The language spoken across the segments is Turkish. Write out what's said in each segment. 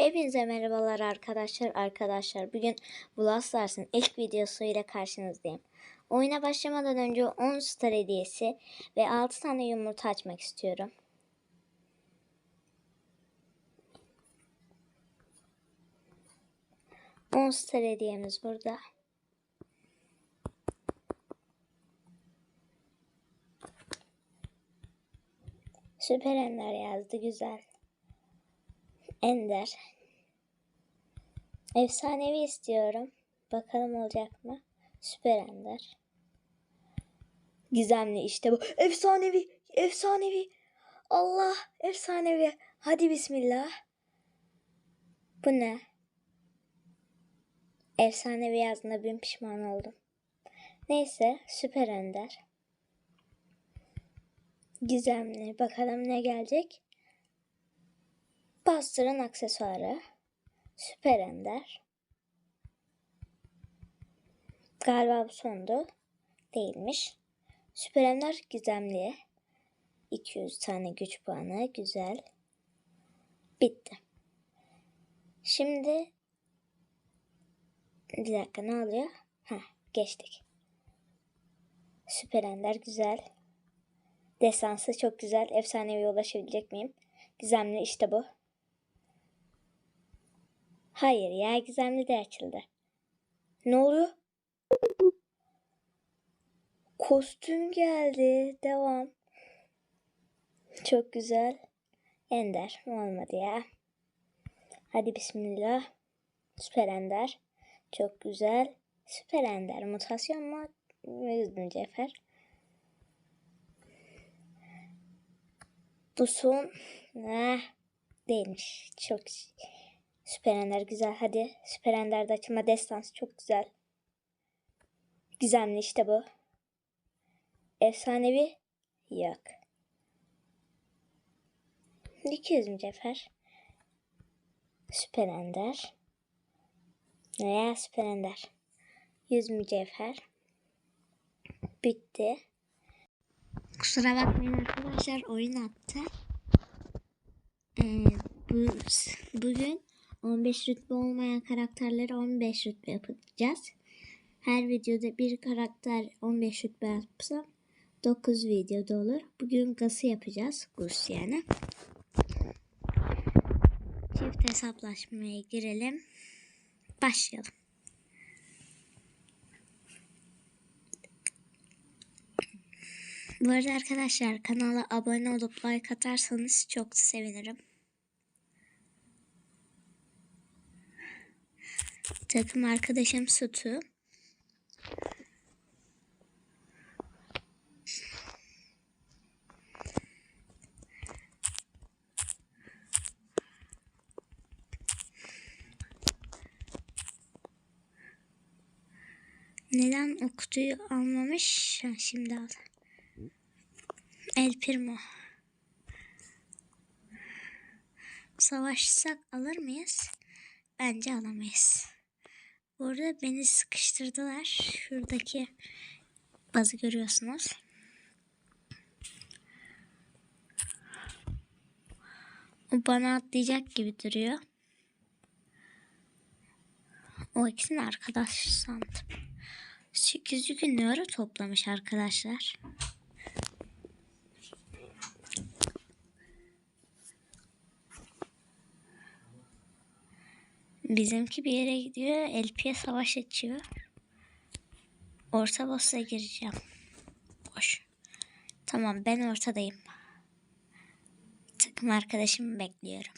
Hepinize merhabalar arkadaşlar. Arkadaşlar bugün Stars'ın ilk videosuyla karşınızdayım. Oyuna başlamadan önce 10 star hediyesi ve 6 tane yumurta açmak istiyorum. On star hediyemiz burada. Süper yazdı güzel. Ender. Efsanevi istiyorum. Bakalım olacak mı? Süper Ender. Gizemli işte bu. Efsanevi. Efsanevi. Allah efsanevi. Hadi bismillah. Bu ne? Efsanevi yazdığında bin pişman oldum. Neyse süper ender. Gizemli. Bakalım ne gelecek. Bastırın aksesuarı. Süper ender. Galiba bu sondu. Değilmiş. Süper ender gizemli. 200 tane güç puanı. Güzel. Bitti. Şimdi bir dakika ne oluyor? Ha geçtik. Süper ender güzel. Desansı çok güzel. Efsanevi ulaşabilecek miyim? Gizemli işte bu. Hayır ya gizemli de açıldı. Ne oluyor? Kostüm geldi. Devam. Çok güzel. Ender. Olmadı ya. Hadi bismillah. Süper Ender. Çok güzel. Süper Ender. Mutasyon mu? Üzdün Cefer. Bu son. Eh, değilmiş. Çok Süper Ender güzel. Hadi. Süper Ender'de açılma destans çok güzel. Gizemli işte bu. Efsanevi. Yok. 200 mücevher. Süper Ender. Veya Süper Ender. 100 mücevher. Bitti. Kusura bakmayın arkadaşlar oyun attı. Ee, bu, bugün 15 rütbe olmayan karakterleri 15 rütbe yapacağız. Her videoda bir karakter 15 rütbe yapsam 9 videoda olur. Bugün Gas'ı yapacağız. Gus yani. Çift hesaplaşmaya girelim. Başlayalım. Bu arada arkadaşlar kanala abone olup like atarsanız çok sevinirim. Takım arkadaşım Sutu. Neden o kutuyu almamış? Ha, şimdi al. El Primo. Savaşsak alır mıyız? Bence alamayız. Bu arada beni sıkıştırdılar. Şuradaki bazı görüyorsunuz. O bana atlayacak gibi duruyor. O ikisini arkadaş sandım. 8 gün ara toplamış arkadaşlar. Bizimki bir yere gidiyor. LP'ye savaş açıyor. Orta boss'a gireceğim. Boş. Tamam ben ortadayım. Takım arkadaşımı bekliyorum.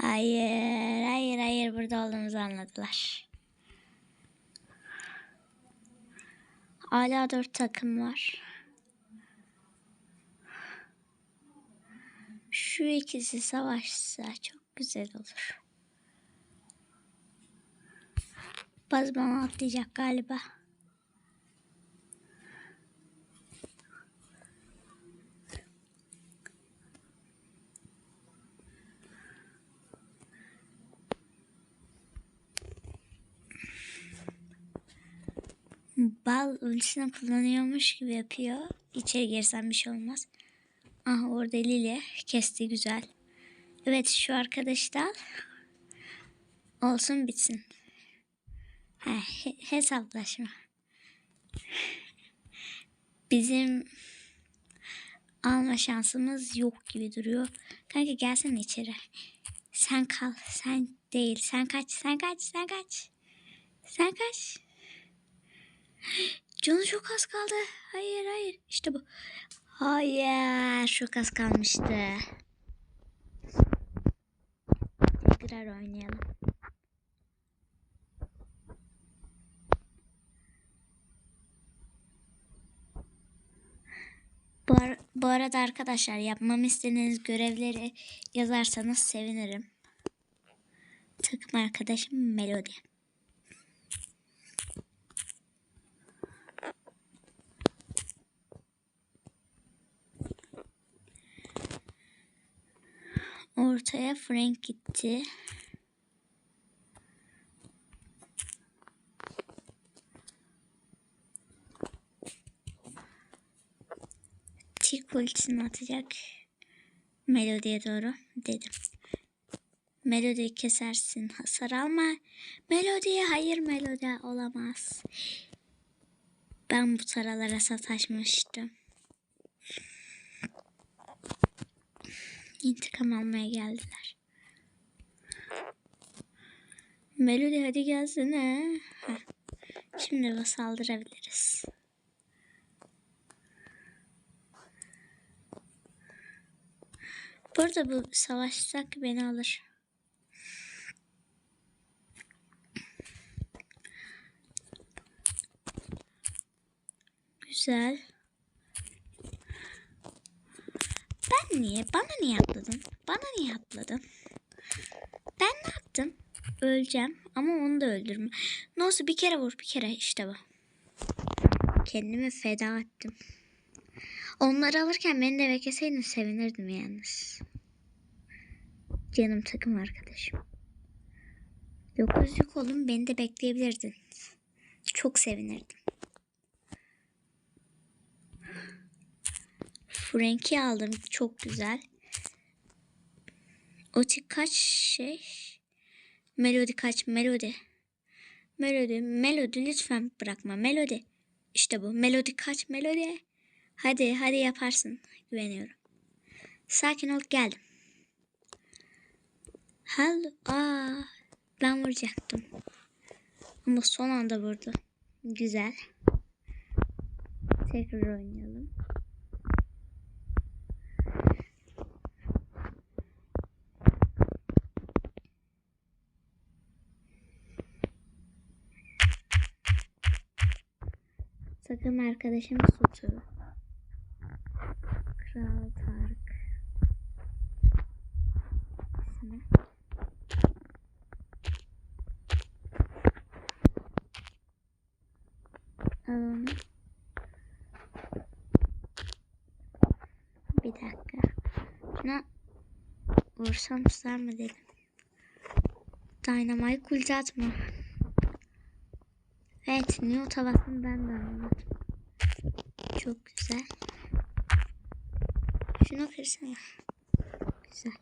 Hayır, hayır, hayır burada olduğumuzu anladılar. Hala dört takım var. Şu ikisi savaşsa çok güzel olur. Baz bana atlayacak galiba. Bal ultisini kullanıyormuş gibi yapıyor. İçeri girsem bir şey olmaz. Aha orada Lili kesti güzel. Evet şu arkadaş da. Olsun bitsin. He- hesaplaşma. Bizim alma şansımız yok gibi duruyor. Kanka gelsene içeri. Sen kal. Sen değil. Sen kaç. Sen kaç. Sen kaç. Sen kaç. Canı çok az kaldı. Hayır hayır. İşte bu. Hayır. Çok az kalmıştı. Tekrar oynayalım. Bu, ar- bu arada arkadaşlar yapmamı istediğiniz görevleri yazarsanız sevinirim. Takım arkadaşım Melody. Ortaya Frank gitti. Tik ultisini atacak. Melody'ye doğru dedim. Melodiyi kesersin hasar alma. Melodiye hayır melodi olamaz. Ben bu taralara sataşmıştım. İntikam almaya geldiler. Melodi hadi gelsene. Heh. Şimdi de saldırabiliriz. Burada bu savaşsak beni alır. Güzel. Ben niye? Bana niye atladın? Bana niye atladın? Ben ne yaptım? Öleceğim ama onu da öldürme. Ne olsa bir kere vur bir kere işte bu. Kendimi feda ettim. Onları alırken beni de bekleseydin sevinirdim yalnız. Canım takım arkadaşım. Dokuzluk olun beni de bekleyebilirdin. Çok sevinirdim. Frank'i aldım. Çok güzel. Otik kaç şey? Melodi kaç? Melodi. Melodi. Melodi lütfen bırakma. Melodi. İşte bu. Melodi kaç? Melodi. Hadi hadi yaparsın. Güveniyorum. Sakin ol geldim. Hello. Aa, ben vuracaktım. Ama son anda vurdu. Güzel. Tekrar oynayalım. Takım arkadaşım Sutu. Kral Tarık. İsmi. Alalım. Bir dakika. Şuna vursam tutar mı dedim. Dynamite ulti atma. Evet, Newt havasını ben de anlamadım. Çok güzel. Şunu kırsana. Güzel.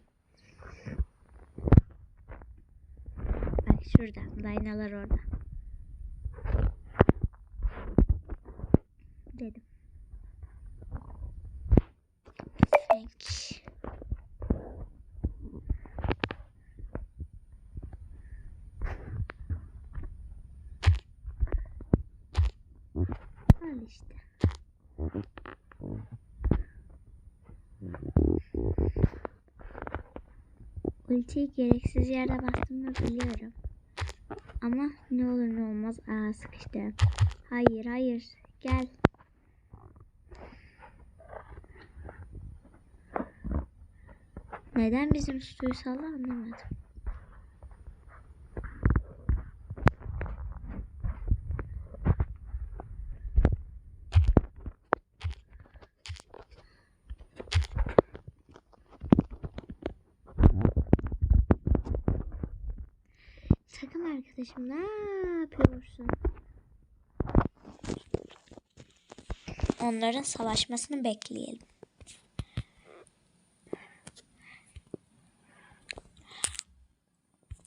Bak şurada. Daynalar orada. Dedim. Frank. Al işte. Ultiyi gereksiz yere bastığımı biliyorum. Ama ne olur ne olmaz. Aa sıkıştım. Hayır hayır. Gel. Neden bizim suyu salla anlamadım. kardeşim ne yapıyorsun? Onların savaşmasını bekleyelim.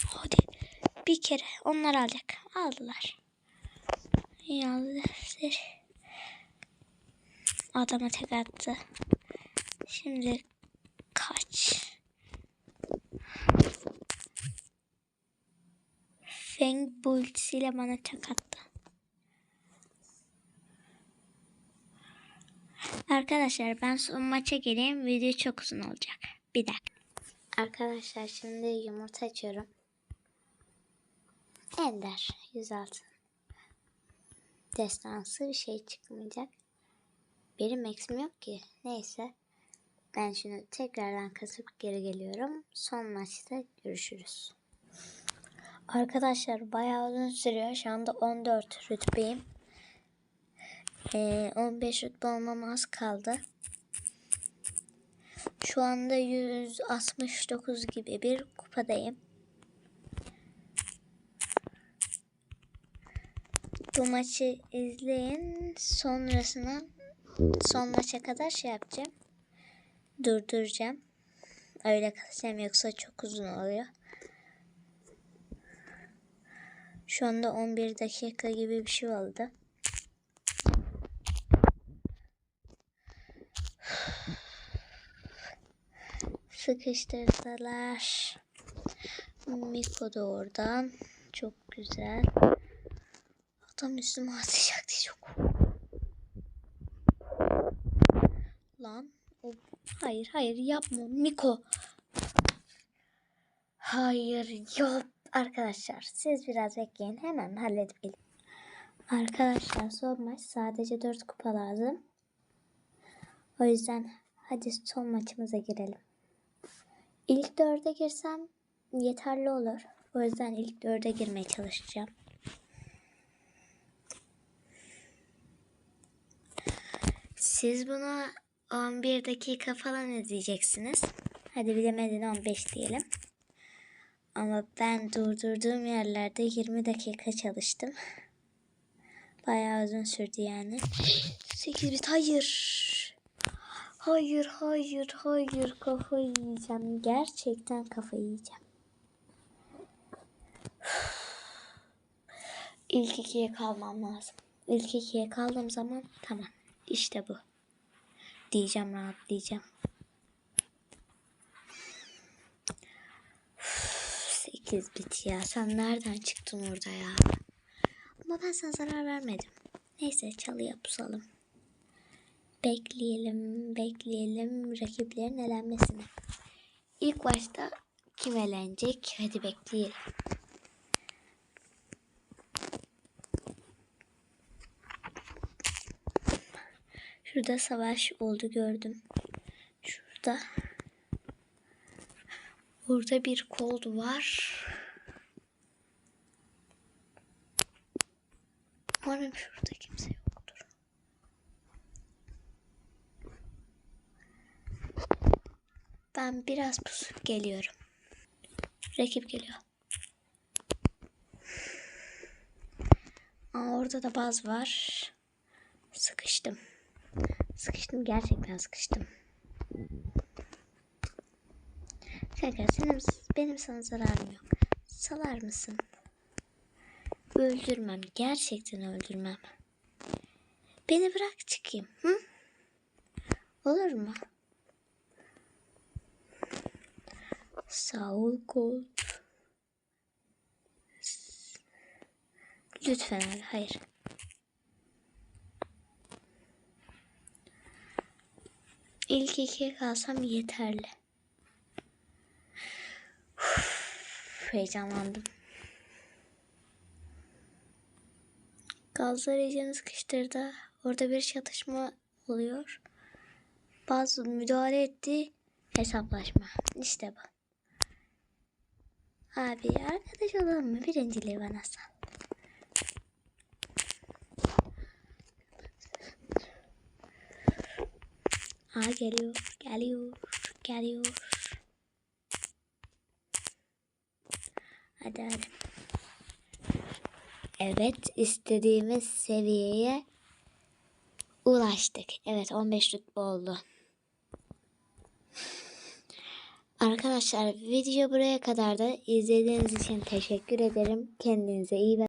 Hadi bir kere onlar alacak. Aldılar. İyi aldılar. Adama tek attı. Şimdi bu ultisiyle bana tek attı. Arkadaşlar ben son maça geleyim. Video çok uzun olacak. Bir dakika. Arkadaşlar şimdi yumurta açıyorum. Ender 106. Destansı bir şey çıkmayacak. Benim eksim yok ki. Neyse. Ben şunu tekrardan kasıp geri geliyorum. Son maçta görüşürüz. Arkadaşlar bayağı uzun sürüyor. Şu anda 14 rütbeyim. Ee, 15 rütbe olmam az kaldı. Şu anda 169 gibi bir kupadayım. Bu maçı izleyin. Sonrasında son maça kadar şey yapacağım. Durduracağım. Öyle kalacağım yoksa çok uzun oluyor. Şu anda 11 dakika gibi bir şey oldu. Sıkıştırdılar. Miko da oradan. Çok güzel. Adam üstüme atacak diye çok Lan. O... Hayır hayır yapma Miko. Hayır yok. Arkadaşlar siz biraz bekleyin. Hemen halledip. Arkadaşlar son maç sadece 4 kupa lazım. O yüzden hadi son maçımıza girelim. İlk dörde girsem yeterli olur. O yüzden ilk dörde girmeye çalışacağım. Siz bunu 11 dakika falan izleyeceksiniz. Hadi bilemedin 15 diyelim. Ama ben durdurduğum yerlerde 20 dakika çalıştım. Bayağı uzun sürdü yani. 8 bit hayır. Hayır hayır hayır kafayı yiyeceğim. Gerçekten kafayı yiyeceğim. İlk ikiye kalmam lazım. İlk ikiye kaldığım zaman tamam. İşte bu. Diyeceğim rahatlayacağım. 8 bit ya. Sen nereden çıktın orada ya? Ama ben sana zarar vermedim. Neyse çalıya pusalım. Bekleyelim, bekleyelim rakiplerin elenmesini. İlk başta kim elenecek? Hadi bekleyelim. Şurada savaş oldu gördüm. Şurada. Burada bir kol var. Umarım şurada kimse yoktur. Ben biraz pusup geliyorum. Rakip geliyor. Aa, orada da baz var. Sıkıştım. Sıkıştım gerçekten sıkıştım. Kanka senin, benim sana zararım yok. Salar mısın? Öldürmem. Gerçekten öldürmem. Beni bırak çıkayım. Hı? Olur mu? Sağ ol Gold. Lütfen abi hayır. İlk ikiye kalsam yeterli. Heyecanlandım. Gazlar iyice sıkıştırdı. Orada bir çatışma oluyor. Bazı müdahale etti. Hesaplaşma. İşte bu. Abi arkadaş olalım mı? Birinciliği bana sal. Aa geliyor, geliyor, geliyor. Hadi. Evet istediğimiz seviyeye ulaştık. Evet 15 rütbe oldu. Arkadaşlar video buraya kadar da izlediğiniz için teşekkür ederim. Kendinize iyi bakın.